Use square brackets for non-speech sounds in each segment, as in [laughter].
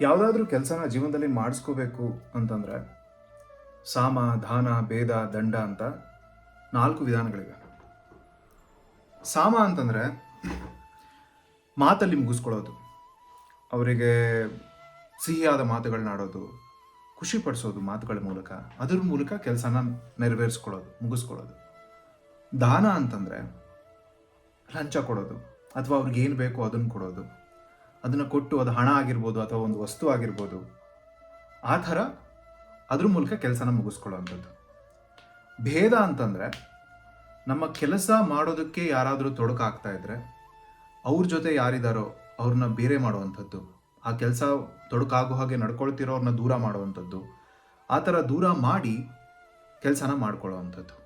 ಯಾವುದಾದ್ರೂ ಕೆಲಸನ ಜೀವನದಲ್ಲಿ ಮಾಡಿಸ್ಕೋಬೇಕು ಅಂತಂದರೆ ಸಾಮ, ದಾನ, ಭೇದ, ದಂಡ ಅಂತ ನಾಲ್ಕು ವಿಧಾನಗಳಿವೆ. ಸಾಮ ಅಂತಂದರೆ ಮಾತಲ್ಲಿ ಮುಗಿಸ್ಕೊಳ್ಳೋದು, ಅವರಿಗೆ ಸಿಹಿಯಾದ ಮಾತುಗಳನ್ನ ಆಡೋದು ಖುಷಿ ಪಡಿಸೋದು ಮಾತುಗಳ ಮೂಲಕ, ಅದ್ರ ಮೂಲಕ ಕೆಲಸನ ನೆರವೇರಿಸ್ಕೊಳ್ಳೋದು, ಮುಗಿಸ್ಕೊಳ್ಳೋದು. ದಾನ ಅಂತಂದರೆ ಲಂಚ ಕೊಡೋದು, ಅಥವಾ ಅವ್ರಿಗೆ ಏನು ಬೇಕೋ ಅದನ್ನು ಕೊಡೋದು. ಅದನ್ನು ಕೊಟ್ಟು ಅದು ಹಣ ಆಗಿರ್ಬೋದು ಅಥವಾ ಒಂದು ವಸ್ತು ಆಗಿರ್ಬೋದು, ಆ ಥರ ಅದ್ರ ಮೂಲಕ ಕೆಲಸನ ಮುಗಿಸ್ಕೊಳ್ಳೋವಂಥದ್ದು ಭೇದ ಅಂತಂದರೆ ನಮ್ಮ ಕೆಲಸ ಮಾಡೋದಕ್ಕೆ ಯಾರಾದರೂ ತೊಡಕಾಗ್ತಾ ಇದ್ದರೆ ಅವ್ರ ಜೊತೆ ಯಾರಿದಾರೋ ಅವ್ರನ್ನ ಬೇರೆ ಮಾಡುವಂಥದ್ದು ಆ ಕೆಲಸ ತೊಡಕಾಗೋ ಹಾಗೆ ನಡ್ಕೊಳ್ತಿರೋರನ್ನ ದೂರ ಮಾಡುವಂಥದ್ದು ಆ ಥರ ದೂರ ಮಾಡಿ ಕೆಲಸನ ಮಾಡ್ಕೊಳ್ಳೋವಂಥದ್ದು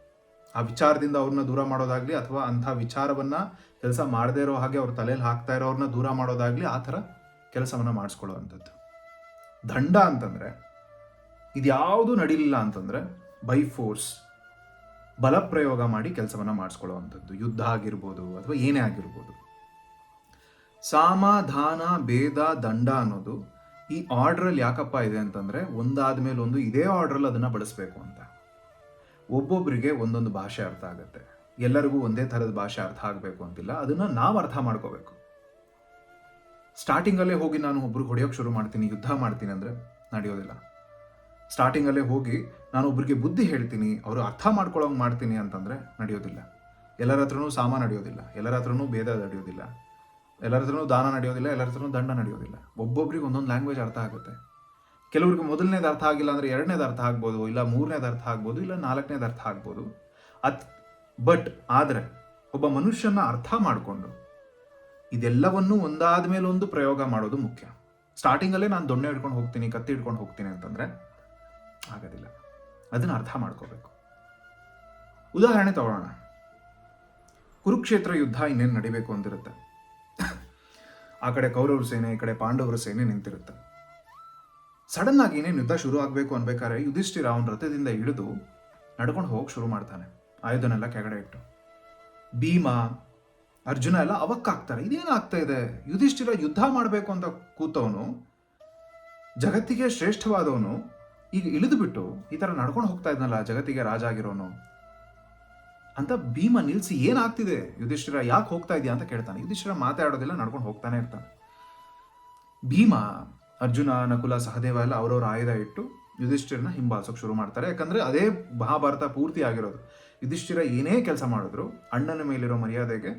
ಆ ವಿಚಾರದಿಂದ ಅವ್ರನ್ನ ದೂರ ಮಾಡೋದಾಗ್ಲಿ ಅಥವಾ ಅಂಥ ವಿಚಾರವನ್ನ ಕೆಲಸ ಮಾಡದೇ ಇರೋ ಹಾಗೆ ಅವ್ರ ತಲೆಯಲ್ಲಿ ಹಾಕ್ತಾ ಇರೋರನ್ನ ದೂರ ಮಾಡೋದಾಗ್ಲಿ ಆ ಥರ ಕೆಲಸವನ್ನ ಮಾಡಿಸ್ಕೊಳ್ಳುವಂಥದ್ದು. ದಂಡ ಅಂತಂದ್ರೆ, ಇದ್ಯಾವುದು ನಡೀಲಿಲ್ಲ ಅಂತಂದ್ರೆ ಬೈ ಫೋರ್ಸ್ ಬಲಪ್ರಯೋಗ ಮಾಡಿ ಕೆಲಸವನ್ನ ಮಾಡಿಸ್ಕೊಳ್ಳುವಂಥದ್ದು. ಯುದ್ಧ ಆಗಿರ್ಬೋದು ಅಥವಾ ಏನೇ ಆಗಿರ್ಬೋದು. ಸಮಾಧಾನ ಭೇದ, ದಂಡ ಅನ್ನೋದು ಈ ಆರ್ಡ್ರಲ್ಲಿ ಯಾಕಪ್ಪ ಇದೆ ಅಂತಂದ್ರೆ ಒಂದಾದ ಮೇಲೆ ಒಂದು ಇದೇ ಆರ್ಡ್ರಲ್ಲಿ ಅದನ್ನ ಬಳಸಬೇಕು ಅಂತ. ಒಬ್ಬೊಬ್ಬರಿಗೆ ಒಂದೊಂದು ಭಾಷೆ ಅರ್ಥ ಆಗುತ್ತೆ. ಎಲ್ಲರಿಗೂ ಒಂದೇ ಥರದ ಭಾಷೆ ಅರ್ಥ ಆಗಬೇಕು ಅಂತಿಲ್ಲ. ಅದನ್ನು ನಾವು ಅರ್ಥ ಮಾಡ್ಕೋಬೇಕು. ಸ್ಟಾರ್ಟಿಂಗಲ್ಲೇ ಹೋಗಿ ನಾನು ಒಬ್ರಿಗೆ ಹೊಡೆಯೋಕೆ ಶುರು ಮಾಡ್ತೀನಿ, ಯುದ್ಧ ಮಾಡ್ತೀನಿ ಅಂದರೆ ನಡೆಯೋದಿಲ್ಲ. ಸ್ಟಾರ್ಟಿಂಗಲ್ಲೇ ಹೋಗಿ ನಾನು ಒಬ್ರಿಗೆ ಬುದ್ಧಿ ಹೇಳ್ತೀನಿ, ಅವರು ಅರ್ಥ ಮಾಡ್ಕೊಳ್ಳೋಂಗೆ ಮಾಡ್ತೀನಿ ಅಂತಂದರೆ ನಡೆಯೋದಿಲ್ಲ. ಎಲ್ಲರ ಹತ್ರನೂ ಸಾಮ ನಡೆಯೋದಿಲ್ಲ, ಎಲ್ಲರ ಹತ್ರನೂ ಭೇದ ನಡೆಯೋದಿಲ್ಲ. ಎಲ್ಲರ ಹತ್ರನೂ ದಾನ ನಡೆಯೋದಿಲ್ಲ, ಎಲ್ಲರ ಹತ್ರನೂ ದಂಡ ನಡೆಯೋದಿಲ್ಲ. ಒಬ್ಬೊಬ್ರಿಗೆ ಒಂದೊಂದು ಲ್ಯಾಂಗ್ವೇಜ್ ಅರ್ಥ ಆಗುತ್ತೆ. ಕೆಲವ್ರಿಗೆ ಮೊದಲನೇದು ಅರ್ಥ ಆಗಿಲ್ಲ ಅಂದ್ರೆ ಎರಡನೇದು ಅರ್ಥ ಆಗ್ಬೋದು, ಇಲ್ಲ ಮೂರನೇದು ಅರ್ಥ ಆಗ್ಬೋದು, ಇಲ್ಲ ನಾಲ್ಕನೇದು ಅರ್ಥ ಆಗ್ಬೋದು. ಅತ್, ಬಟ್ ಆದರೆ ಒಬ್ಬ ಮನುಷ್ಯನ ಅರ್ಥ ಮಾಡಿಕೊಂಡು ಇದೆಲ್ಲವನ್ನೂ ಒಂದಾದ ಮೇಲೊಂದು ಪ್ರಯೋಗ ಮಾಡೋದು ಮುಖ್ಯ. ಸ್ಟಾರ್ಟಿಂಗಲ್ಲೇ ನಾನು ದೊಣ್ಣೆ ಹಿಡ್ಕೊಂಡು ಹೋಗ್ತೀನಿ, ಕತ್ತಿ ಹಿಡ್ಕೊಂಡು ಹೋಗ್ತೀನಿ ಅಂತಂದ್ರೆ ಆಗೋದಿಲ್ಲ. ಅದನ್ನ ಅರ್ಥ ಮಾಡ್ಕೋಬೇಕು. ಉದಾಹರಣೆ ತಗೊಳ್ಳೋಣ ಕುರುಕ್ಷೇತ್ರ ಯುದ್ಧ ಇನ್ನೇನು ನಡಿಬೇಕು ಅಂತಿರುತ್ತೆ ಆ ಕಡೆ ಕೌರವ್ರ ಸೇನೆ, ಈ ಕಡೆ ಪಾಂಡವರ ಸೇನೆ ನಿಂತಿರುತ್ತೆ. ಸಡನ್ ಆಗಿ ಇನ್ನೇನು ಯುದ್ಧ ಶುರು ಆಗಬೇಕು ಅನ್ಬೇಕಾದ್ರೆ ಯುಧಿಷ್ಠಿರ ಅವನ ರಥದಿಂದ ಇಳಿದು ನಡ್ಕೊಂಡು ಹೋಗಿ ಶುರು ಮಾಡ್ತಾನೆ. ಆಯುಧನೆಲ್ಲ ಕೆಳಗಡೆ ಇಟ್ಟು. ಭೀಮ, ಅರ್ಜುನ ಎಲ್ಲ ಅವಕ್ಕಾಗ್ತಾರೆ. ಇದೇನಾಗ್ತಾ ಇದೆ? ಯುಧಿಷ್ಠಿರ ಯುದ್ಧ ಮಾಡಬೇಕು ಅಂತ ಕೂತವನು, ಜಗತ್ತಿಗೆ ಶ್ರೇಷ್ಠವಾದವನು, ಈಗ ಇಳಿದು ಬಿಟ್ಟು ಈ ಥರ ನಡ್ಕೊಂಡು ಹೋಗ್ತಾ ಇದ್ನಲ್ಲ, ಜಗತ್ತಿಗೆ ರಾಜ ಆಗಿರೋನು ಅಂತ ಭೀಮ ನಿಲ್ಸಿ ಏನಾಗ್ತಿದೆ? ಯುಧಿಷ್ಠಿರ ಯಾಕೆ ಹೋಗ್ತಾ ಇದೆಯಾ ಅಂತ ಕೇಳ್ತಾನೆ. ಯುಧಿಷ್ಠಿರ ಮಾತಾಡೋದಿಲ್ಲ, ನಡ್ಕೊಂಡು ಹೋಗ್ತಾನೆ ಇರ್ತಾನೆ. ಭೀಮ ಅರ್ಜುನ, ನಕುಲ, ಸಹದೇವ ಎಲ್ಲ ಅವರವ್ರ ಆಯುಧ ಇಟ್ಟು ಯುಧಿಷ್ಠಿರನ ಹಿಂಬಾಲಿಸೋಕೆ ಶುರು ಮಾಡ್ತಾರೆ. ಯಾಕಂದ್ರೆ ಅದೇ ಮಹಾಭಾರತ ಪೂರ್ತಿ ಆಗಿರೋದು. ಯುಧಿಷ್ಠಿರ ಏನೇ ಕೆಲಸ ಮಾಡಿದ್ರು ಅಣ್ಣನ ಮೇಲಿರೋ ಮರ್ಯಾದೆಗೆ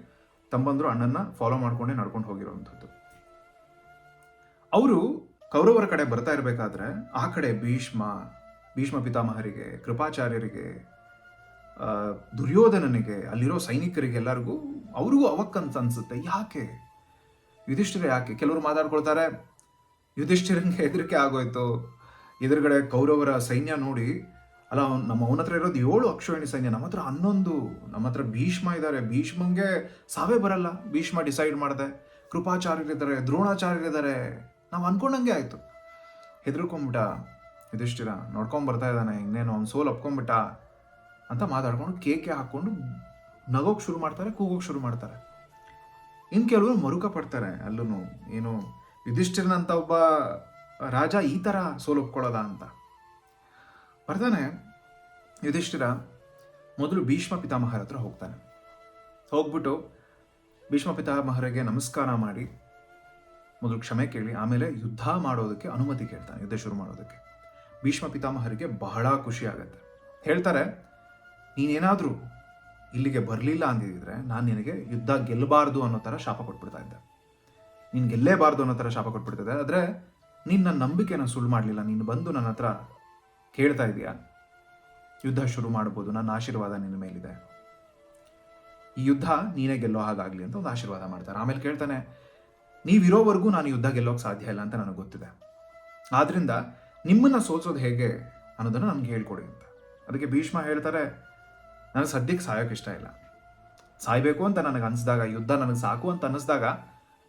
ತಮ್ಮಂದ್ರು ಅಣ್ಣನ ಫಾಲೋ ಮಾಡ್ಕೊಂಡೇ ನಡ್ಕೊಂಡು ಹೋಗಿರೋವಂಥದ್ದು. ಅವರು ಕೌರವರ ಕಡೆ ಬರ್ತಾ ಇರಬೇಕಾದ್ರೆ ಆ ಕಡೆ ಭೀಷ್ಮ ಭೀಷ್ಮ ಪಿತಾಮಹರಿಗೆ, ಕೃಪಾಚಾರ್ಯರಿಗೆ ದುರ್ಯೋಧನನಿಗೆ, ಅಲ್ಲಿರೋ ಸೈನಿಕರಿಗೆ ಎಲ್ಲರಿಗೂ ಅವ್ರಿಗೂ ಅವಕ್ಕಂತ ಅನ್ಸುತ್ತೆ. ಯಾಕೆ? ಯುಧಿಷ್ಠಿರ ಯಾಕೆ? ಕೆಲವರು ಮಾತಾಡ್ಕೊಳ್ತಾರೆ ಯುಧಿಷ್ಠಿರನ್ಗೆ [laughs] ಹೆದರಿಕೆ ಆಗೋಯ್ತು. ಎದುರುಗಡೆ ಕೌರವರ ಸೈನ್ಯ ನೋಡಿ, ಅಲ್ಲ, ನಮ್ಮ ಅವನ ಹತ್ರ ಇರೋದು ಏಳು ಅಕ್ಷೋಹಿಣಿ ಸೈನ್ಯ, ನಮ್ಮ ಹತ್ರ ಹನ್ನೊಂದು, ನಮ್ಮ ಹತ್ರ ಭೀಷ್ಮ ಇದ್ದಾರೆ ಭೀಷ್ಮಂಗೆ ಸಾವೇ ಬರಲ್ಲ. ಭೀಷ್ಮ ಡಿಸೈಡ್ ಮಾಡಿದೆ. ಕೃಪಾಚಾರ್ಯರಿದ್ದಾರೆ, ದ್ರೋಣಾಚಾರ್ಯರಿದ್ದಾರೆ. ನಾವು ಅನ್ಕೊಂಡಂಗೆ ಆಯಿತು. ಹೆದರ್ಕೊಂಬಿಟ್ಟ ಯುಧಿಷ್ಠಿರ ನೋಡ್ಕೊಂಬರ್ತಾ ಇದ್ದಾನೆ, ಇನ್ನೇನು ಅವ್ನು ಸೋಲ್ ಅಪ್ಕೊಂಬಿಟ್ಟ ಅಂತ ಮಾತಾಡ್ಕೊಂಡು ಕೇಕೆ ಹಾಕೊಂಡು ನಗೋಕ್ ಶುರು ಮಾಡ್ತಾರೆ, ಕೂಗೋಕ್ ಶುರು ಮಾಡ್ತಾರೆ. ಇನ್ ಕೆಲವರು ಮರುಕ ಪಡ್ತಾರೆ ಅಲ್ಲೂ ಏನು ಯುಧಿಷ್ಠಿರನಂತ ಒಬ್ಬ ರಾಜ ಈ ತರ ಸೋಲೊಪ್ಕೊಳ್ಳೋದ ಅಂತ. ಬರ್ತಾನೆ, ಯುಧಿಷ್ಠಿರ ಮೊದಲು ಭೀಷ್ಮ ಪಿತಾಮಹರ ಹತ್ರ ಹೋಗ್ತಾನೆ. ಹೋಗ್ಬಿಟ್ಟು ಭೀಷ್ಮ ಪಿತಾಮಹರಿಗೆ ನಮಸ್ಕಾರ ಮಾಡಿ, ಮೊದಲು ಕ್ಷಮೆ ಕೇಳಿ, ಆಮೇಲೆ ಯುದ್ಧ ಮಾಡೋದಕ್ಕೆ ಅನುಮತಿ ಕೇಳ್ತಾನೆ, ಯುದ್ಧ ಶುರು ಮಾಡೋದಕ್ಕೆ. ಭೀಷ್ಮ ಪಿತಾಮಹರಿಗೆ ಬಹಳ ಖುಷಿ ಆಗುತ್ತೆ. ಹೇಳ್ತಾರೆ, ನೀನೇನಾದರೂ ಇಲ್ಲಿಗೆ ಬರಲಿಲ್ಲ ಅಂದಿದ್ರೆ ನಾನು ನಿನಗೆ ಯುದ್ಧ ಗೆಲ್ಲಬಾರ್ದು ಅನ್ನೋ ಥರ ಶಾಪ ಕೊಟ್ಬಿಡ್ತಾ ಇದ್ದೆ. ನೀನು ಗೆಲ್ಲೇಬಾರ್ದು ಅನ್ನೋ ಥರ ಶಾಪ ಕೊಟ್ಬಿಡ್ತದೆ. ಆದರೆ ನಿನ್ನ ನನ್ನ ನಂಬಿಕೆನ ಸುಳ್ಳು ಮಾಡಲಿಲ್ಲ. ನೀನು ಬಂದು ನನ್ನ ಹತ್ರ ಕೇಳ್ತಾ ಇದೀಯಾ? ಯುದ್ಧ ಶುರು ಮಾಡ್ಬೋದು. ನನ್ನ ಆಶೀರ್ವಾದ ನಿನ್ನ ಮೇಲಿದೆ. ಈ ಯುದ್ಧ ನೀನೇ ಗೆಲ್ಲೋ ಹಾಗಾಗ್ಲಿ ಅಂತ ಒಂದು ಆಶೀರ್ವಾದ ಮಾಡ್ತಾರೆ. ಆಮೇಲೆ ಕೇಳ್ತಾನೆ, ನೀವಿರೋವರೆಗೂ ನಾನು ಯುದ್ಧ ಗೆಲ್ಲೋಕೆ ಸಾಧ್ಯ ಇಲ್ಲ ಅಂತ ನನಗೆ ಗೊತ್ತಿದೆ. ಆದ್ರಿಂದ ನಿಮ್ಮನ್ನ ಸೋಸೋದು ಹೇಗೆ ಅನ್ನೋದನ್ನ ನಮ್ಗೆ ಹೇಳ್ಕೊಡಿ ಅಂತ. ಅದಕ್ಕೆ ಭೀಷ್ಮ ಹೇಳ್ತಾರೆ, ನನಗೆ ಸದ್ಯಕ್ಕೆ ಸಾಯೋಕೆ ಇಷ್ಟ ಇಲ್ಲ. ಸಾಯ್ಬೇಕು ಅಂತ ನನಗೆ ಅನಿಸಿದಾಗ, ಯುದ್ಧ ನನಗೆ ಸಾಕು ಅಂತ ಅನ್ನಿಸ್ದಾಗ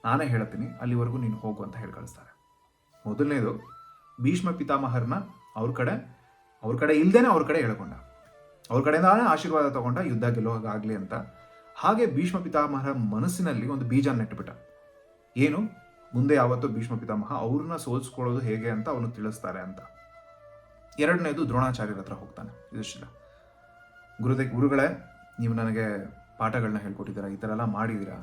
ನಾನೇ ಹೇಳ್ತೀನಿ, ಅಲ್ಲಿವರೆಗೂ ನೀನು ಹೋಗು ಅಂತ ಹೇಳಿ ಕಳಿಸ್ತಾರೆ. ಮೊದಲನೇದು, ಭೀಷ್ಮ ಪಿತಾಮಹರ್ನ ಅವ್ರ ಕಡೆ ಅವ್ರ ಕಡೆ ಇಲ್ಲದೇನೆ ಅವ್ರ ಕಡೆ ಹೇಳ್ಕೊಂಡ ಅವ್ರ ಕಡೆಯಿಂದಾನೇ ಆಶೀರ್ವಾದ ತಗೊಂಡ ಯುದ್ಧ ಗೆಲ್ಲೋಗಾಗ್ಲಿ ಅಂತ. ಹಾಗೆ ಭೀಷ್ಮ ಪಿತಾಮಹರ ಮನಸ್ಸಿನಲ್ಲಿ ಒಂದು ಬೀಜ ನೆಟ್ಟುಬಿಟ್ಟ. ಏನು? ಮುಂದೆ ಯಾವತ್ತೋ ಭೀಷ್ಮ ಪಿತಾಮಹ ಅವ್ರನ್ನ ಸೋಲ್ಸ್ಕೊಳ್ಳೋದು ಹೇಗೆ ಅಂತ ಅವನು ತಿಳಿಸ್ತಾರೆ ಅಂತ. ಎರಡನೇದು ದ್ರೋಣಾಚಾರ್ಯರ ಹತ್ರ ಹೋಗ್ತಾನೆ ಯುಧಿಷ್ಠಿರ ಗುರುದೇ, ಗುರುಗಳೇ, ನೀವು ನನಗೆ ಪಾಠಗಳನ್ನ ಹೇಳ್ಕೊಟ್ಟಿದ್ದೀರಾ, ಈ ಥರ ಎಲ್ಲ ಮಾಡಿದ್ದೀರಾ?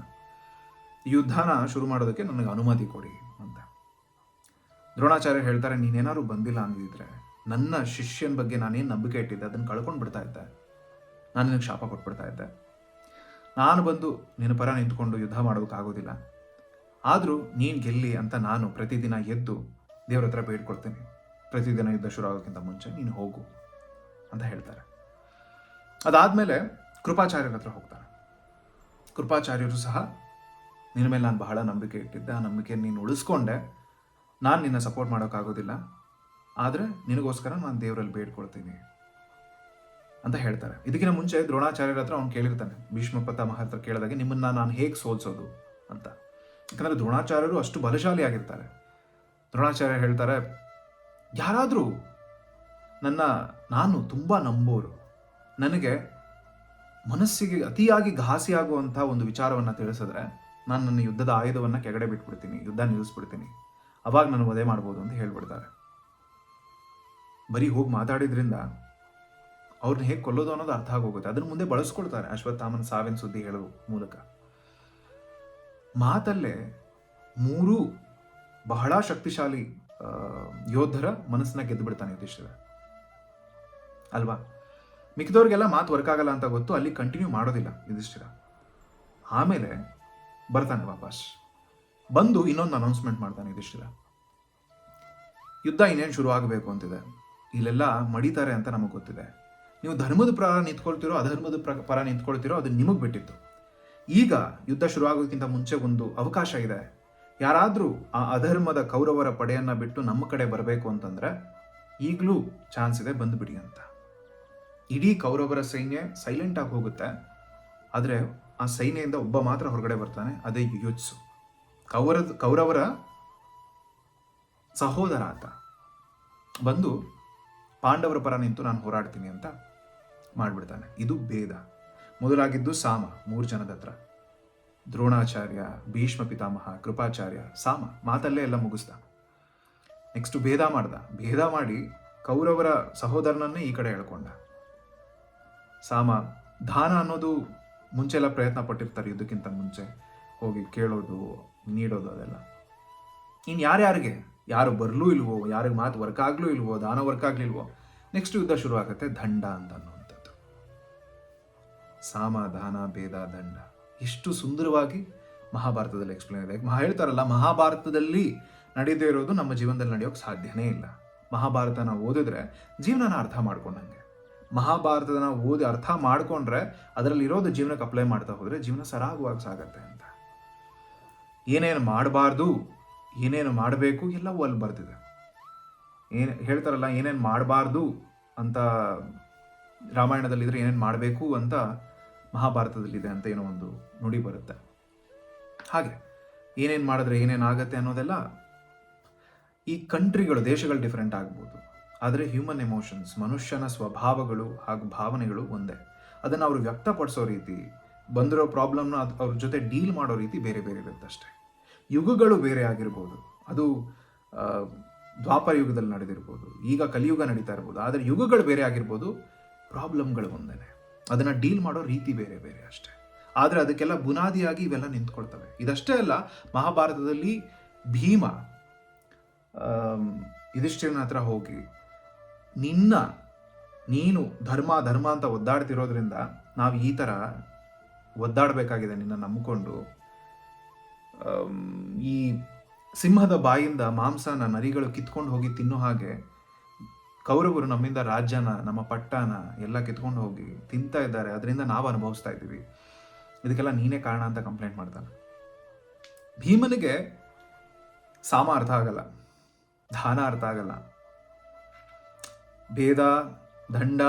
ಯುದ್ಧನ ಶುರು ಮಾಡೋದಕ್ಕೆ ನನಗೆ ಅನುಮತಿ ಕೊಡಿ ಅಂತ. ದ್ರೋಣಾಚಾರ್ಯ ಹೇಳ್ತಾರೆ, ನೀನೇನಾದ್ರು ಬಂದಿಲ್ಲ ಅಂದಿದ್ರೆ ನನ್ನ ಶಿಷ್ಯನ ಬಗ್ಗೆ ನಾನೇನು ನಂಬಿಕೆ ಇಟ್ಟಿದ್ದೆ, ಅದನ್ನು ಕಳ್ಕೊಂಡು ಬಿಡ್ತಾ ಇದ್ದೆ. ನಾನು ನಿನಗೆ ಶಾಪ ಕೊಟ್ಬಿಡ್ತಾ ಇದ್ದೆ. ನಾನು ಬಂದು ನಿನ್ನ ಪರ ನಿಂತ್ಕೊಂಡು ಯುದ್ಧ ಮಾಡೋದಕ್ಕಾಗೋದಿಲ್ಲ ಆದರೂ ನೀನು ಗೆಲ್ಲಿ ಅಂತ ನಾನು ಪ್ರತಿದಿನ ಎದ್ದು ದೇವ್ರ ಹತ್ರ ಬೇಡ್ಕೊಳ್ತೀನಿ ಪ್ರತಿದಿನ ಯುದ್ಧ ಶುರು ಆಗೋಕ್ಕಿಂತ ಮುಂಚೆ ನೀನು ಹೋಗು ಅಂತ ಹೇಳ್ತಾರೆ. ಅದಾದಮೇಲೆ ಕೃಪಾಚಾರ್ಯರ ಹತ್ರ ಹೋಗ್ತಾರೆ ಕೃಪಾಚಾರ್ಯರು ಸಹ ನಿನ್ನ ಮೇಲೆ ನಾನು ಬಹಳ ನಂಬಿಕೆ ಇಟ್ಟಿದ್ದೆ, ಆ ನಂಬಿಕೆ ನೀನು ಉಳಿಸ್ಕೊಂಡೆ. ನಾನು ನಿನ್ನ ಸಪೋರ್ಟ್ ಮಾಡೋಕ್ಕಾಗೋದಿಲ್ಲ. ಆದರೆ ನಿನಗೋಸ್ಕರ ನಾನು ದೇವರಲ್ಲಿ ಬೇಡ್ಕೊಳ್ತೀನಿ ಅಂತ ಹೇಳ್ತಾರೆ. ಇದಕ್ಕಿಂತ ಮುಂಚೆ ದ್ರೋಣಾಚಾರ್ಯರ ಹತ್ರ ಅವ್ನು ಕೇಳಿರ್ತಾನೆ ಭೀಷ್ಮ ಮಹಾತ್ರ ಹತ್ರ ಕೇಳಿದಾಗ ನಿಮ್ಮನ್ನ ನಾನು ಹೇಗೆ ಸೋಲ್ಸೋದು ಅಂತ. ಯಾಕಂದರೆ ದ್ರೋಣಾಚಾರ್ಯರು ಅಷ್ಟು ಬಲಶಾಲಿ ಆಗಿರ್ತಾರೆ. ದ್ರೋಣಾಚಾರ್ಯ ಹೇಳ್ತಾರೆ, ಯಾರಾದರೂ ನನ್ನ, ನಾನು ತುಂಬ ನಂಬೋರು. ನನಗೆ ಮನಸ್ಸಿಗೆ ಅತಿಯಾಗಿ ಘಾಸಿಯಾಗುವಂಥ ಒಂದು ವಿಚಾರವನ್ನು ತಿಳಿಸಿದ್ರೆ ನಾನು ನನ್ನ ಯುದ್ಧದ ಆಯುಧವನ್ನು ಕೆಗಡೆ ಬಿಟ್ಬಿಡ್ತೀನಿ, ಯುದ್ಧ ನಿಲ್ಲಿಸ್ಬಿಡ್ತೀನಿ. ಅವಾಗ ನಾನು ವಧೆ ಮಾಡ್ಬೋದು ಅಂತ ಹೇಳ್ಬಿಡ್ತಾರೆ. ಬರೀ ಹೋಗಿ ಮಾತಾಡಿದ್ರಿಂದ ಅವ್ರನ್ನ ಹೇಗೆ ಕೊಲ್ಲೋದು ಅನ್ನೋದು ಅರ್ಥ ಆಗೋಗುತ್ತೆ. ಅದನ್ನ ಮುಂದೆ ಬಳಸ್ಕೊಳ್ತಾರೆ ಅಶ್ವತ್ಥಾಮನ ಸಾವಿನ ಸುದ್ದಿ ಹೇಳೋ ಮೂಲಕ. ಮಾತಲ್ಲೇ ಮೂರೂ ಬಹಳ ಶಕ್ತಿಶಾಲಿ ಯೋಧರ ಮನಸ್ಸನ್ನ ಗೆದ್ದು ಬಿಡ್ತಾನೆ ಯುಧಿಷ್ಠಿರ. ಅಲ್ವಾ? ಮಿಕ್ಕಿದವ್ರಿಗೆಲ್ಲ ಮಾತು ವರ್ಕ್ ಆಗಲ್ಲ ಅಂತ ಗೊತ್ತು, ಅಲ್ಲಿ ಕಂಟಿನ್ಯೂ ಮಾಡೋದಿಲ್ಲ ಯುಧಿಷ್ಠಿರ. ಆಮೇಲೆ ಬರ್ತಾನೆ ವಾಪಸ್. ಬಂದು ಇನ್ನೊಂದು ಅನೌನ್ಸ್ಮೆಂಟ್ ಮಾಡ್ತಾನೆ ಯುಧಿಷ್ಠಿರ. ಯುದ್ಧ ಇನ್ನೇನು ಶುರು ಆಗಬೇಕು ಅಂತಿದೆ. ಇಲ್ಲೆಲ್ಲ ಮಡಿತಾರೆ ಅಂತ ನಮಗೆ ಗೊತ್ತಿದೆ. ನೀವು ಧರ್ಮದ ಪ್ರಕಾರ ನಿಂತ್ಕೊಳ್ತಿರೋ ಅಧರ್ಮದ ಪ್ರ ಪರ ನಿಂತ್ಕೊಳ್ತಿರೋ ಅದು ನಿಮಗೆ ಬಿಟ್ಟಿತ್ತು. ಈಗ ಯುದ್ಧ ಶುರು ಆಗೋದಕ್ಕಿಂತ ಮುಂಚೆ ಒಂದು ಅವಕಾಶ ಇದೆ. ಯಾರಾದರೂ ಆ ಅಧರ್ಮದ ಕೌರವರ ಪಡೆಯನ್ನು ಬಿಟ್ಟು ನಮ್ಮ ಕಡೆ ಬರಬೇಕು ಅಂತಂದರೆ ಈಗಲೂ ಚಾನ್ಸ್ ಇದೆ ಬಂದುಬಿಡಿ ಅಂತ. ಇಡೀ ಕೌರವರ ಸೈನ್ಯ ಸೈಲೆಂಟ್ ಆಗಿ ಹೋಗುತ್ತೆ. ಆದರೆ ಆ ಸೈನ್ಯದಿಂದ ಒಬ್ಬ ಮಾತ್ರ ಹೊರಗಡೆ ಬರ್ತಾನೆ, ಅದೇ ಯುಯುತ್ಸು. ಕೌರ ಕೌರವರ ಸಹೋದರ ಆತ. ಬಂದು ಪಾಂಡವರ ಪರ ನಿಂತು ನಾನು ಹೋರಾಡ್ತೀನಿ ಅಂತ ಮಾಡಿಬಿಡ್ತಾನೆ. ಇದು ಭೇದ. ಮೊದಲಾಗಿದ್ದು ಸಾಮ, ಮೂರು ಜನದ ಹತ್ರ. ದ್ರೋಣಾಚಾರ್ಯ, ಭೀಷ್ಮ ಪಿತಾಮಹ, ಕೃಪಾಚಾರ್ಯ, ಸಾಮ, ಮಾತಲ್ಲೇ ಎಲ್ಲ ಮುಗಿಸ್ದ. ನೆಕ್ಸ್ಟ್ ಭೇದ ಮಾಡ್ದ. ಭೇದ ಮಾಡಿ ಕೌರವರ ಸಹೋದರನನ್ನೇ ಈ ಕಡೆ ಹೇಳ್ಕೊಂಡ ಸಾಮ ದಾನ ಅನ್ನೋದು ಮುಂಚೆ ಎಲ್ಲ ಪ್ರಯತ್ನ ಪಟ್ಟಿರ್ತಾರೆ ಇದಕ್ಕಿಂತ ಮುಂಚೆ. ಹೋಗಿ ಕೇಳೋದು, ನೀಡೋದು ಅದೆಲ್ಲ. ಇನ್ನು ಯಾರ್ಯಾರಿಗೆ? ಯಾರು ಬರಲೂ ಇಲ್ವೋ? ಯಾರಿಗೆ ಮಾತು ವರ್ಕ್ ಆಗ್ಲೂ ಇಲ್ವೋ? ದಾನ ವರ್ಕ್ ಆಗ್ಲಿಲ್ವೋ ನೆಕ್ಸ್ಟ್ ಯುದ್ಧ ಶುರು ಆಗುತ್ತೆ ದಂಡ ಅಂತ ಅನ್ನುವಂಥದ್ದು ಸಾಮ ದಾನ ಭೇದ, ದಂಡ. ಎಷ್ಟು ಸುಂದರವಾಗಿ ಮಹಾಭಾರತದಲ್ಲಿ ಎಕ್ಸ್ಪ್ಲೇನ್ ಇದೆ. ಮಹಾ ಹೇಳ್ತಾರಲ್ಲ, ಮಹಾಭಾರತದಲ್ಲಿ ನಡೀದೇ ಇರೋದು ನಮ್ಮ ಜೀವನದಲ್ಲಿ ನಡೆಯೋಕೆ ಸಾಧ್ಯನೇ ಇಲ್ಲ. ಮಹಾಭಾರತನ ಓದಿದ್ರೆ ಜೀವನನ ಅರ್ಥ ಮಾಡ್ಕೊಂಡಂಗೆ. ಮಹಾಭಾರತನ ಓದಿ ಅರ್ಥ ಮಾಡಿಕೊಂಡ್ರೆ ಅದರಲ್ಲಿರೋದು ಜೀವನಕ್ಕೆ ಅಪ್ಲೈ ಮಾಡ್ತಾ ಹೋದರೆ ಜೀವನ ಸರಾಗವಾಗಿ ಸಾಗತ್ತೆ ಅಂತ. ಏನೇನು ಮಾಡಬಾರ್ದು, ಏನೇನು ಮಾಡಬೇಕು ಎಲ್ಲವೂ ಅಲ್ಲಿ ಬರ್ತಿದೆ. ಏನು ಹೇಳ್ತಾರಲ್ಲ, ಏನೇನು ಮಾಡಬಾರ್ದು ಅಂತ ರಾಮಾಯಣದಲ್ಲಿದ್ದರೆ ಏನೇನು ಮಾಡಬೇಕು ಅಂತ ಮಹಾಭಾರತದಲ್ಲಿದೆ ಅಂತ ಏನೋ ಒಂದು ನುಡಿ ಬರುತ್ತೆ. ಹಾಗೆ ಏನೇನು ಮಾಡಿದ್ರೆ ಏನೇನು ಆಗುತ್ತೆ ಅನ್ನೋದೆಲ್ಲ ಈ ಕಂಟ್ರಿಗಳು ದೇಶಗಳು ಡಿಫ್ರೆಂಟ್ ಆಗ್ಬೋದು. ಆದರೆ ಹ್ಯೂಮನ್ ಎಮೋಷನ್ಸ್ ಮನುಷ್ಯನ ಸ್ವಭಾವಗಳು ಹಾಗೂ ಭಾವನೆಗಳು ಒಂದೇ. ಅದನ್ನು ಅವರು ವ್ಯಕ್ತಪಡಿಸೋ ರೀತಿ, ಬಂದಿರೋ ಪ್ರಾಬ್ಲಮ್ನ ಅದು ಅವ್ರ ಜೊತೆ ಡೀಲ್ ಮಾಡೋ ರೀತಿ ಬೇರೆ ಬೇರೆ ಇರುತ್ತೆ ಅಷ್ಟೇ. ಯುಗಗಳು ಬೇರೆ ಆಗಿರ್ಬೋದು. ಅದು ದ್ವಾಪರ ಯುಗದಲ್ಲಿ ನಡೆದಿರ್ಬೋದು. ಈಗ ಕಲಿಯುಗ ನಡೀತಾ ಇರ್ಬೋದು. ಆದರೆ ಯುಗಗಳು ಬೇರೆ ಆಗಿರ್ಬೋದು ಪ್ರಾಬ್ಲಮ್ಗಳು ಒಂದೇ ಅದನ್ನು ಡೀಲ್ ಮಾಡೋ ರೀತಿ ಬೇರೆ ಬೇರೆ ಅಷ್ಟೇ. ಆದರೆ ಅದಕ್ಕೆಲ್ಲ ಬುನಾದಿಯಾಗಿ ಇವೆಲ್ಲ ನಿಂತ್ಕೊಳ್ತವೆ. ಇದಷ್ಟೇ ಅಲ್ಲ, ಮಹಾಭಾರತದಲ್ಲಿ ಭೀಮ ಯುಧಿಷ್ಠಿರನ ಹತ್ರ ಹೋಗಿ ನಿನ್ನ, ನೀನು ಧರ್ಮ ಧರ್ಮ ಅಂತ ಒದ್ದಾಡ್ತಿರೋದ್ರಿಂದ ನಾವು ಈ ಥರ ಒದ್ದಾಡಬೇಕಾಗಿದೆ ನಿನ್ನ ನಂಬಿಕೊಂಡು. ಈ ಸಿಂಹದ ಬಾಯಿಂದ ಮಾಂಸನ ನರಿಗಳು ಕಿತ್ಕೊಂಡು ಹೋಗಿ ತಿನ್ನೋ ಹಾಗೆ ಕೌರವರು ನಮ್ಮಿಂದ ರಾಜ್ಯನ, ನಮ್ಮ ಪಟ್ಟನ ಎಲ್ಲ ಕಿತ್ಕೊಂಡು ಹೋಗಿ ತಿಂತಾ ಇದ್ದಾರೆ. ಅದರಿಂದ ನಾವು ಅನುಭವಿಸ್ತಾ ಇದ್ದೀವಿ. ಇದಕ್ಕೆಲ್ಲ ನೀನೇ ಕಾರಣ ಅಂತ ಕಂಪ್ಲೇಂಟ್ ಮಾಡ್ತಾನೆ. ಭೀಮನಿಗೆ ಸಾಮ ಅರ್ಥ ಆಗಲ್ಲ. ದಾನ ಅರ್ಥ ಆಗಲ್ಲ. ಭೇದ, ದಂಡ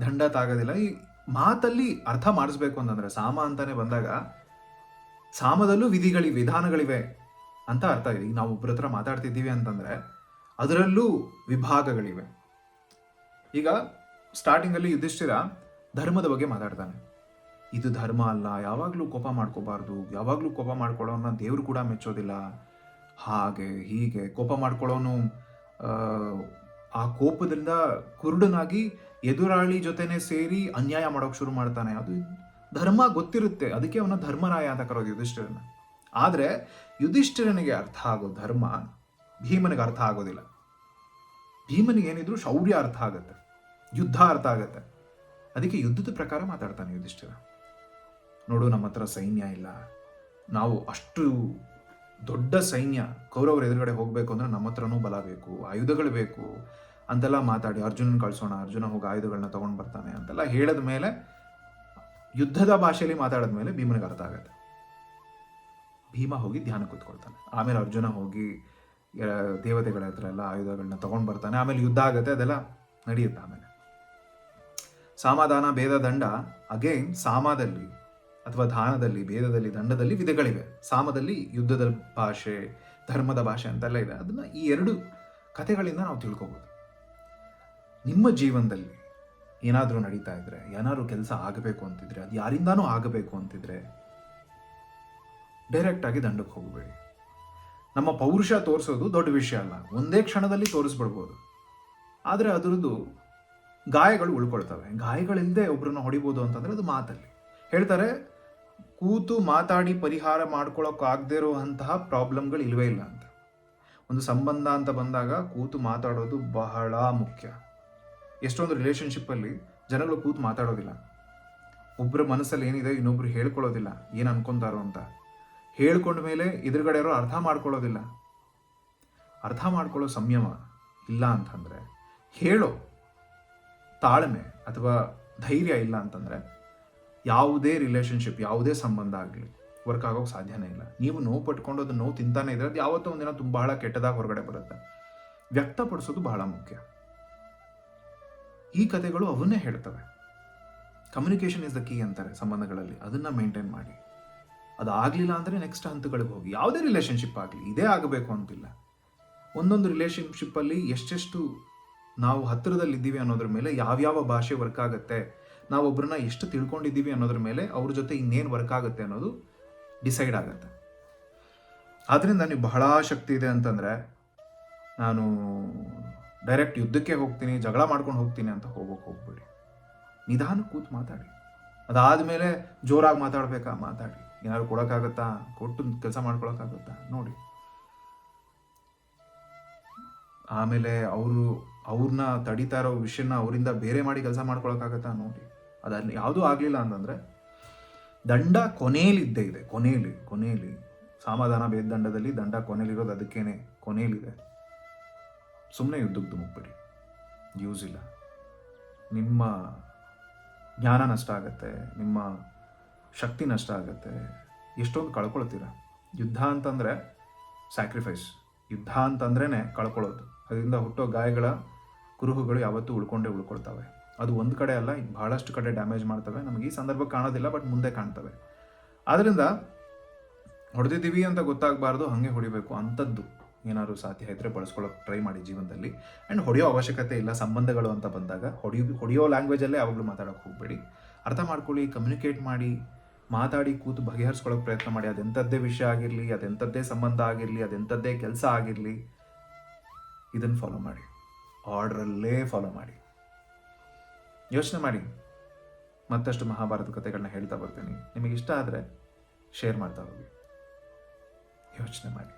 ದಂಡ ತಾಗೋದಿಲ್ಲ. ಈ ಮಾತಲ್ಲಿ ಅರ್ಥ ಮಾಡಿಸ್ಬೇಕು ಅಂತಂದ್ರೆ ಸಾಮ ಅಂತಾನೆ ಬಂದಾಗ ಸಾಮದಲ್ಲೂ ವಿಧಿಗಳಿವೆ, ವಿಧಾನಗಳಿವೆ ಅಂತ ಅರ್ಥ ಇದೆ. ಈಗ ನಾವು ಒಬ್ಬರ ಹತ್ರ ಮಾತಾಡ್ತಿದ್ದೀವಿ ಅಂತಂದ್ರೆ ಅದರಲ್ಲೂ ವಿಭಾಗಗಳಿವೆ. ಈಗ ಸ್ಟಾರ್ಟಿಂಗಲ್ಲಿ ಯುಧಿಷ್ಠಿರ ಧರ್ಮದ ಬಗ್ಗೆ ಮಾತಾಡ್ತಾನೆ. ಇದು ಧರ್ಮ ಅಲ್ಲ, ಯಾವಾಗಲೂ ಕೋಪ ಮಾಡ್ಕೋಬಾರ್ದು, ಯಾವಾಗಲೂ ಕೋಪ ಮಾಡ್ಕೊಳ್ಳೋನ ದೇವರು ಕೂಡ ಮೆಚ್ಚೋದಿಲ್ಲ. ಹಾಗೆ ಹೀಗೆ ಕೋಪ ಮಾಡ್ಕೊಳ್ಳೋನು ಆ, ಕೋಪದಿಂದ ಕುರುಡನಾಗಿ ಎದುರಾಳಿ ಜೊತೆನೆ ಸೇರಿ ಅನ್ಯಾಯ ಮಾಡೋಕೆ ಶುರು ಮಾಡ್ತಾನೆ. ಅದು ಧರ್ಮ ಗೊತ್ತಿರುತ್ತೆ. ಅದಕ್ಕೆ ಅವನ ಧರ್ಮರಾಯ ಅಂತ ಕರೋದು ಯುಧಿಷ್ಠಿರನ ಆದರೆ ಯುಧಿಷ್ಠಿರನಿಗೆ ಅರ್ಥ ಆಗೋ ಧರ್ಮ ಭೀಮನಿಗೆ ಅರ್ಥ ಆಗೋದಿಲ್ಲ. ಭೀಮನಿಗೆ ಏನಿದ್ರು ಶೌರ್ಯ ಅರ್ಥ ಆಗುತ್ತೆ. ಯುದ್ಧ ಅರ್ಥ ಆಗುತ್ತೆ. ಅದಕ್ಕೆ ಯುದ್ಧದ ಪ್ರಕಾರ ಮಾತಾಡ್ತಾನೆ ಯುಧಿಷ್ಠಿರ. ನೋಡು ನಮ್ಮ ಹತ್ರ ಸೈನ್ಯ ಇಲ್ಲ. ನಾವು ಅಷ್ಟು ದೊಡ್ಡ ಸೈನ್ಯ ಕೌರವರ ಎದುರುಗಡೆ ಹೋಗಬೇಕು ಅಂದ್ರೆ ನಮ್ಮ ಹತ್ರನೂ ಬಲ ಬೇಕು. ಆಯುಧಗಳು ಬೇಕು. ಅಂತೆಲ್ಲ ಮಾತಾಡಿ ಅರ್ಜುನ್ ಕಳ್ಸೋಣ, ಅರ್ಜುನ ಹೋಗಿ ಆಯುಧಗಳನ್ನ ತಗೊಂಡ್ ಬರ್ತಾನೆ ಅಂತೆಲ್ಲ ಹೇಳಿದ ಮೇಲೆ ಯುದ್ಧದ ಭಾಷೆಯಲ್ಲಿ ಮಾತಾಡಿದ ಮೇಲೆ ಭೀಮನಿಗೆ ಅರ್ಥ ಆಗುತ್ತೆ. ಭೀಮ ಹೋಗಿ ಧ್ಯಾನ ಕೂತ್ಕೊಳ್ತಾನೆ. ಆಮೇಲೆ ಅರ್ಜುನ ಹೋಗಿ ದೇವತೆಗಳ ಹತ್ರ ಎಲ್ಲ ಆಯುಧಗಳನ್ನ ತಗೊಂಡ್ ಬರ್ತಾನೆ. ಆಮೇಲೆ ಯುದ್ಧ ಆಗುತ್ತೆ, ಅದೆಲ್ಲ ನಡೆಯುತ್ತೆ ಆಮೇಲೆ. ಸಾಮಾಧಾನ ಭೇದ, ದಂಡ ಅಗೇನ್ ಸಾಮದಲ್ಲಿ ಅಥವಾ ದಾನದಲ್ಲಿ, ಭೇದದಲ್ಲಿ, ದಂಡದಲ್ಲಿ ವಿಧಗಳಿವೆ. ಸಾಮದಲ್ಲಿ ಯುದ್ಧದ ಭಾಷೆ, ಧರ್ಮದ ಭಾಷೆ ಅಂತೆಲ್ಲ ಇದೆ. ಅದನ್ನ ಈ ಎರಡು ಕಥೆಗಳಿಂದ ನಾವು ತಿಳ್ಕೊಬೋದು. ನಿಮ್ಮ ಜೀವನದಲ್ಲಿ ಏನಾದರೂ ನಡೀತಾ ಇದ್ರೆ, ಏನಾದರೂ ಕೆಲಸ ಆಗಬೇಕು ಅಂತಿದ್ರೆ, ಅದು ಯಾರಿಂದಾನೂ ಆಗಬೇಕು ಅಂತಿದ್ರೆ ಡೈರೆಕ್ಟ್ ಆಗಿ ದಂಡಕ್ಕೆ ಹೋಗಬೇಡಿ. ನಮ್ಮ ಪೌರುಷ ತೋರಿಸೋದು ದೊಡ್ಡ ವಿಷಯ ಅಲ್ಲ. ಒಂದೇ ಕ್ಷಣದಲ್ಲಿ ತೋರಿಸ್ಬಿಡ್ಬೋದು. ಆದರೆ ಅದರದ್ದು ಗಾಯಗಳು ಉಳ್ಕೊಳ್ತವೆ. ಗಾಯಗಳಿಲ್ಲದೆ ಒಬ್ಬರನ್ನ ಹೊಡಿಬೋದು ಅಂತಂದರೆ ಅದು ಮಾತಲ್ಲಿ. ಹೇಳ್ತಾರೆ, ಕೂತು ಮಾತಾಡಿ ಪರಿಹಾರ ಮಾಡ್ಕೊಳ್ಳೋಕ್ಕಾಗದೇ ಇರುವಂತಹ ಪ್ರಾಬ್ಲಮ್ಗಳು ಇಲ್ಲವೇ ಇಲ್ಲ ಅಂತ. ಒಂದು ಸಂಬಂಧ ಅಂತ ಬಂದಾಗ ಕೂತು ಮಾತಾಡೋದು ಬಹಳ ಮುಖ್ಯ. ಎಷ್ಟೊಂದು ರಿಲೇಷನ್ಶಿಪ್ಪಲ್ಲಿ ಜನಗಳು ಕೂತು ಮಾತಾಡೋದಿಲ್ಲ. ಒಬ್ಬರ ಮನಸ್ಸಲ್ಲಿ ಏನಿದೆ ಇನ್ನೊಬ್ರು ಹೇಳ್ಕೊಳ್ಳೋದಿಲ್ಲ, ಏನು ಅನ್ಕೊಂತಾರೋ ಅಂತ. ಹೇಳ್ಕೊಂಡ ಮೇಲೆ ಎದುರುಗಡೆ ಇರೋ ಅರ್ಥ ಮಾಡ್ಕೊಳ್ಳೋದಿಲ್ಲ. ಅರ್ಥ ಮಾಡ್ಕೊಳ್ಳೋ ಸಂಯಮ ಇಲ್ಲ ಅಂತಂದರೆ, ಹೇಳೋ ತಾಳ್ಮೆ ಅಥವಾ ಧೈರ್ಯ ಇಲ್ಲ ಅಂತಂದರೆ, ಯಾವುದೇ ರಿಲೇಷನ್ಶಿಪ್ ಯಾವುದೇ ಸಂಬಂಧ ಆಗಲಿ ವರ್ಕ್ ಆಗೋಕೆ ಸಾಧ್ಯನೇ ಇಲ್ಲ. ನೀವು ನೋವು ಪಟ್ಕೊಂಡು ಅದು ನೋವು ತಿಂತಾನೆ ಇದ್ರೆ ಅದು ಯಾವತ್ತೋ ಒಂದಿನ ತುಂಬ ಬಹಳ ಕೆಟ್ಟದಾಗಿ ಹೊರಗಡೆ ಬರುತ್ತೆ. ವ್ಯಕ್ತಪಡಿಸೋದು ಬಹಳ ಮುಖ್ಯ. ಈ ಕಥೆಗಳು ಅವನ್ನೇ ಹೇಳ್ತವೆ. ಕಮ್ಯುನಿಕೇಷನ್ ಇಸ್ ದ ಕೀ ಅಂತಾರೆ ಸಂಬಂಧಗಳಲ್ಲಿ. ಅದನ್ನು ಮೇಂಟೈನ್ ಮಾಡಿ. ಅದು ಆಗಲಿಲ್ಲ ಅಂದರೆ ನೆಕ್ಸ್ಟ್ ಹಂತಗಳಿಗೆ ಹೋಗಿ. ಯಾವುದೇ ರಿಲೇಷನ್ಶಿಪ್ ಆಗಲಿ, ಇದೇ ಆಗಬೇಕು ಅಂತಿಲ್ಲ. ಒಂದೊಂದು ರಿಲೇಷನ್ಶಿಪ್ಪಲ್ಲಿ ಎಷ್ಟೆಷ್ಟು ನಾವು ಹತ್ತಿರದಲ್ಲಿದ್ದೀವಿ ಅನ್ನೋದ್ರ ಮೇಲೆ ಯಾವ್ಯಾವ ಭಾಷೆ ವರ್ಕ್ ಆಗುತ್ತೆ ನಾವು ಒಬ್ಬರನ್ನ ಎಷ್ಟು ತಿಳ್ಕೊಂಡಿದ್ದೀವಿ ಅನ್ನೋದ್ರ ಮೇಲೆ ಅವ್ರ ಜೊತೆ ಇನ್ನೇನು ವರ್ಕ್ ಆಗುತ್ತೆ ಅನ್ನೋದು ಡಿಸೈಡ್ ಆಗುತ್ತೆ. ಆದ್ದರಿಂದ ನೀವು ಬಹಳ ಶಕ್ತಿ ಇದೆ ಅಂತಂದರೆ, ನಾನು ಡೈರೆಕ್ಟ್ ಯುದ್ಧಕ್ಕೆ ಹೋಗ್ತೀನಿ, ಜಗಳ ಮಾಡ್ಕೊಂಡು ಹೋಗ್ತೀನಿ ಅಂತ ಹೋಗೋಕೆ ಹೋಗ್ಬೇಡಿ. ನಿಧಾನ ಕೂತು ಮಾತಾಡಿ. ಅದಾದಮೇಲೆ ಜೋರಾಗಿ ಮಾತಾಡಬೇಕಾ? ಮಾತಾಡಿ. ಏನಾದ್ರು ಕೊಡೋಕ್ಕಾಗತ್ತಾ? ಕೊಟ್ಟು ಕೆಲಸ ಮಾಡ್ಕೊಳಕ್ಕಾಗತ್ತಾ? ನೋಡಿ. ಆಮೇಲೆ ಅವರು ಅವ್ರನ್ನ ತಡಿತಾ ಇರೋ ವಿಷಯನ ಅವರಿಂದ ಬೇರೆ ಮಾಡಿ ಕೆಲಸ ಮಾಡ್ಕೊಳಕ್ಕಾಗತ್ತಾ? ನೋಡಿ. ಅದಲ್ಲಿ ಯಾವುದೂ ಆಗಲಿಲ್ಲ ಅಂತಂದರೆ, ದಂಡ ಕೊನೆಯಲ್ಲಿದ್ದೇ ಇದೆ. ಕೊನೆಯಲ್ಲಿ ಕೊನೆಯಲ್ಲಿ. ಸಮಾಧಾನ ಭೇದ ದಂಡದಲ್ಲಿ ದಂಡ ಕೊನೆಯಲ್ಲಿರೋದು ಅದಕ್ಕೇನೆ. ಕೊನೆಯಲ್ಲಿದೆ. ಸುಮ್ಮನೆ ಯುದ್ಧಕ್ಕೆ ಧುಮುಕ್ಬೇಡಿ ಯೂಸ್ ಇಲ್ಲ. ನಿಮ್ಮ ಜ್ಞಾನ ನಷ್ಟ ಆಗುತ್ತೆ, ನಿಮ್ಮ ಶಕ್ತಿ ನಷ್ಟ ಆಗುತ್ತೆ. ಎಷ್ಟೊಂದು ಕಳ್ಕೊಳ್ತೀರ? ಯುದ್ಧ ಅಂತಂದರೆ ಸ್ಯಾಕ್ರಿಫೈಸ್ ಯುದ್ಧ ಅಂತಂದ್ರೇ ಕಳ್ಕೊಳ್ಳೋದು. ಅದರಿಂದ ಹುಟ್ಟೋ ಗಾಯಗಳ ಕುರುಹುಗಳು ಯಾವತ್ತೂ ಉಳ್ಕೊಂಡೇ ಉಳ್ಕೊಳ್ತವೆ. ಅದು ಒಂದು ಕಡೆ ಅಲ್ಲ, ಬಹಳಷ್ಟು ಕಡೆ ಡ್ಯಾಮೇಜ್ ಮಾಡ್ತವೆ. ನಮಗೆ ಈ ಸಂದರ್ಭ ಕಾಣೋದಿಲ್ಲ ಬಟ್ ಮುಂದೆ ಕಾಣ್ತವೆ. ಆದ್ದರಿಂದ ಹೊಡೆದಿದ್ದೀವಿ ಅಂತ ಗೊತ್ತಾಗಬಾರ್ದು, ಹಾಗೆ ಹೊಡಿಬೇಕು ಅಂಥದ್ದು ಏನಾದ್ರು ಸಾಧ್ಯ ಇದ್ದರೆ ಬಳಸ್ಕೊಳ್ಳೋಕೆ ಟ್ರೈ ಮಾಡಿ ಜೀವನದಲ್ಲಿ. ಆ್ಯಂಡ್ ಹೊಡೆಯೋ ಅವಶ್ಯಕತೆ ಇಲ್ಲ, ಸಂಬಂಧಗಳು ಅಂತ ಬಂದಾಗ ಹೊಡಿಯೋ ಹೊಡೆಯೋ ಲ್ಯಾಂಗ್ವೇಜಲ್ಲೇ ಯಾವಾಗಲೂ ಮಾತಾಡೋಕೆ ಹೋಗಬೇಡಿ. ಅರ್ಥ ಮಾಡ್ಕೊಳ್ಳಿ ಕಮ್ಯುನಿಕೇಟ್ ಮಾಡಿ, ಮಾತಾಡಿ, ಕೂತು ಬಗೆಹರಿಸ್ಕೊಳ್ಳೋಕೆ ಪ್ರಯತ್ನ ಮಾಡಿ. ಅದೆಂಥದ್ದೇ ವಿಷಯ ಆಗಿರಲಿ, ಅದೆಂಥದ್ದೇ ಸಂಬಂಧ ಆಗಿರಲಿ, ಅದೆಂಥದ್ದೇ ಕೆಲಸ ಆಗಿರಲಿ, ಇದನ್ನು ಫಾಲೋ ಮಾಡಿ. ಆರ್ಡ್ರಲ್ಲೇ ಫಾಲೋ ಮಾಡಿ. ಯೋಚನೆ ಮಾಡಿ. ಮತ್ತಷ್ಟು ಮಹಾಭಾರತ ಕಥೆಗಳನ್ನ ಹೇಳ್ತಾ ಬರ್ತೀನಿ. ನಿಮಗೆ ಇಷ್ಟ ಆದರೆ ಶೇರ್ ಮಾಡ್ತಾ ಹೋಗಿ. ಯೋಚನೆ ಮಾಡಿ.